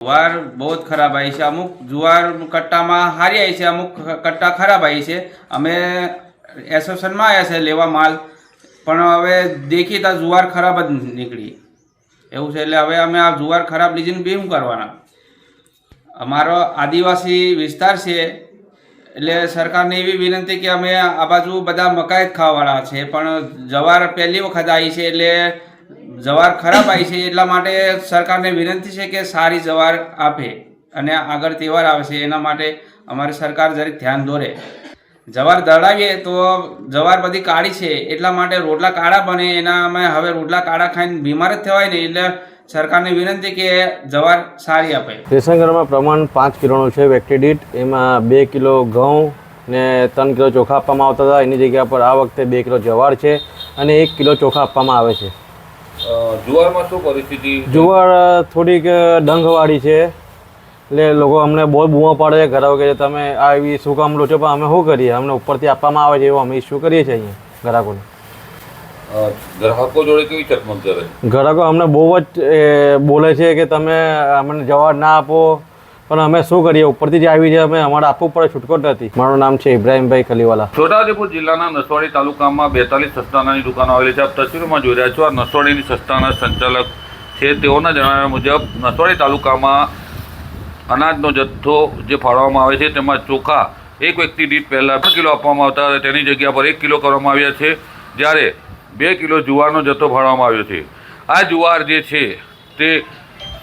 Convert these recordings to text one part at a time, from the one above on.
જુવાર બહુ જ ખરાબ આવી છે અમુક જુવાર કટ્ટામાં હારી આવી છે, અમુક કટ્ટા ખરાબ આવી છે. અમે એસોસિએશનમાં આવ્યા છે લેવા માલ, પણ હવે દેખી તો જુવાર ખરાબ જ નીકળી. એવું છે એટલે હવે અમે આ જુવાર ખરાબ લીધીને બી શું કરવાના? અમારો આદિવાસી વિસ્તાર છે, એટલે સરકારને એવી વિનંતી કે અમે આ બાજુ બધા મકાઈ જ ખાવાવાળા છે, પણ જવાર પહેલી વખત આવી છે એટલે જવાર ખરાબ આવી છે એટલા માટે સરકારને વિનંતી છે કે સારી જવાર આપે અને આગળ તહેવાર આવે છે એના માટે અમારી સરકાર જરીક ધ્યાન દોરે. જવાર દળાવીએ તો જવાર બધી કાળી છે એટલા માટે રોટલા કાળા બને એના અમે હવે રોટલા કાળા ખાઈને બીમાર જ થવાય ને એટલે સરકારને વિનંતી કે જવાર સારી આપે. રેશન પ્રમાણ પાંચ કિલોનું છે વ્યક્તિ એમાં બે કિલો ઘઉં ને ત્રણ કિલો ચોખા આપવામાં આવતા હતા. એની જગ્યા પર આ વખતે બે કિલો જવાર છે અને એક કિલો ચોખા આપવામાં આવે છે. જુવારમાં શું પરિસ્થિતિ? જુવાર થોડીક ડંખવાળી છે. એટલે લોકો અમને બહુ બૂમો પાડે છે ઘરાઓ કે તમે આ એવી શું કામ લો છો પણ અમે શું કરીએ? અમને ઉપરથી આપવામાં આવે છે એવું અમે ઇસ્યુ કરીએ છીએ અહીંયા ગ્રાહકોને. ગ્રાહકો જોડે કેવી ચકમક કરે ગ્રાહકો અમને બહુ જ બોલે છે કે તમે અમને જવાબ ના આપો. પણ અમે શું કરીએ? ઉપરથી જ આવી છે, અમે અમારે આપવું પડે છૂટકો નથી. મારું નામ છે ઇબ્રાહીમભાઈ ખલીવાલા. છોટાઉદેપુર જિલ્લાના નસવાડી તાલુકામાં બેતાલીસ સસ્તાનાની દુકાનો આવેલી છે. આપ તસવીરમાં જોઈ રહ્યા છો, આ નસવાડીની સસ્તાના સંચાલક છે. તેઓના જણાવ્યા મુજબ, નસવાડી તાલુકામાં અનાજનો જથ્થો જે ફાળવવામાં આવે છે, તેમાં ચોખા એક વ્યક્તિ દીઠ પહેલાં બે કિલો આપવામાં આવતા હતા. તેની જગ્યા પર એક કિલો કરવામાં આવ્યા છે, જ્યારે બે કિલો જુવારનો જથ્થો ફાળવામાં આવ્યો છે. આ જુવાર જે છે, તે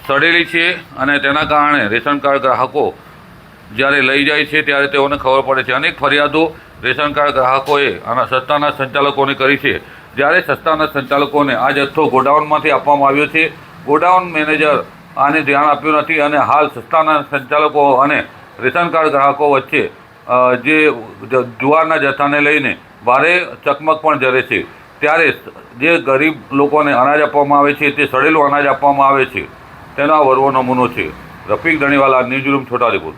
સડેલી છે અને તેના કારણે રેશન કાર્ડ ગ્રાહકો જ્યારે લઈ જાય છે ત્યારે તેઓને ખબર પડે છે. અનેક ફરિયાદો રેશન કાર્ડ ગ્રાહકોએ આના સસ્તાના સંચાલકોને કરી છે. જ્યારે સસ્તાના સંચાલકોને આ જથ્થો ગોડાઉનમાંથી આપવામાં આવ્યો છે. ગોડાઉન મેનેજર આને ધ્યાન આપ્યું નથી અને હાલ સસ્તાના સંચાલકો અને રેશન કાર્ડ ગ્રાહકો વચ્ચે જે, જુવારના જથ્થાને લઈને ભારે ચકમક પણ જરે છે. ત્યારે જે ગરીબ લોકોને અનાજ આપવામાં આવે છે તે સડેલું અનાજ આપવામાં આવે છે. તેનો વરવો નમૂનો છે. Rafiq Dhaniwala news room Chhota Udaipur